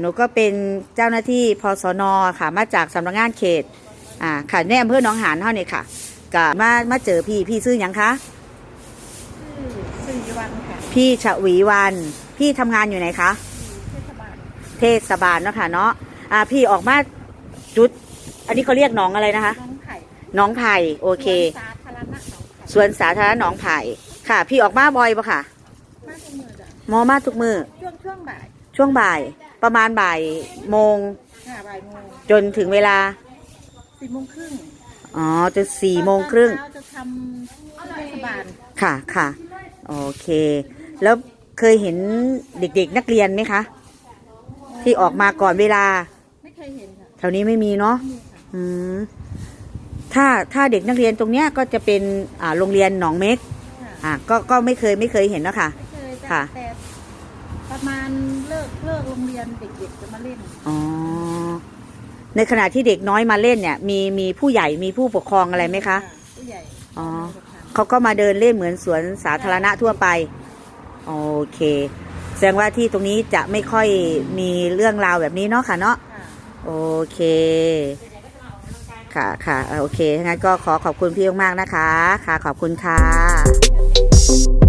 าหนูก็เป็นเจ้าหน้าที่พสนค่ะ มาจากสำนักงานเขตอ่าค่ะในอำเภอหนองหานเท่านี่ค่ะก็มามาเจอพี่พี่ซื้อหยังคะชื่อสิริวัลค่ะพี่ฉวีวัน พี่ทำงานอยู่ไหนคะ เทศบาลเทศบาลเนาะค่ะเนาะอ่าพี่ออกมาจุด อันนี้เขาเรียกหนองอะไรนะคะ น้องไผ่หน้องไผ่โอเค สวนสาธารณะหนองไผ่สวนสาธารณะหนองไผ่ค่ะ พี่ออกมาบ่อยปะค่ะ มากทุกมือจ้ะมอมาทุกมือช่วงช่วงบ่ายช่วงบ่าย ประมาณบ่ายโมงค่ะบ่ายโมงจนถึงเวลา สี่โมงครึ่งอ๋อจนสี่โมงครึ่ง ตอนเช้าจะทำเทศบาลค่ะค่ะ โอเค แล้วเคยเห็นเด็กๆนักเรียนไหมคะ ที่ออกมาก่อนเวลา ไม่เคยเห็นค่ะแถวนี้ไม่มีเนาะนี่ค่ะ อืมถ้าถ้าเด็กนักเรียนตรงเนี้ยก็จะเป็นอ่าโรงเรียนหนองเม็กค่ะ อ่าก็ก็ไม่เคยไม่เคยเห็นเนาะค่ะ ไม่เคยค่ะจ้ะแต่ ประมาณเลิกเลิกโรงเรียนเด็กๆจะมาเล่น อ๋อ ในขณะที่เด็กน้อยมาเล่นเนี่ย มีมีผู้ใหญ่มีผู้ปกครองอะไรไหมคะ ผู้ใหญ่อ๋อผู้ปกครองเขาก็มาเดินเล่นเหมือนสวนสาธารณะทั่วไป โอเค แสดงว่าที่ตรงนี้จะไม่ค่อยมีเรื่องราวแบบนี้เนาะค่ะเนาะค่ะโอเค ค่ะค่ะเอ่อโอเคงั้นก็ขอขอบคุณพี่มากๆนะคะ ค่ะขอบคุณค่ะ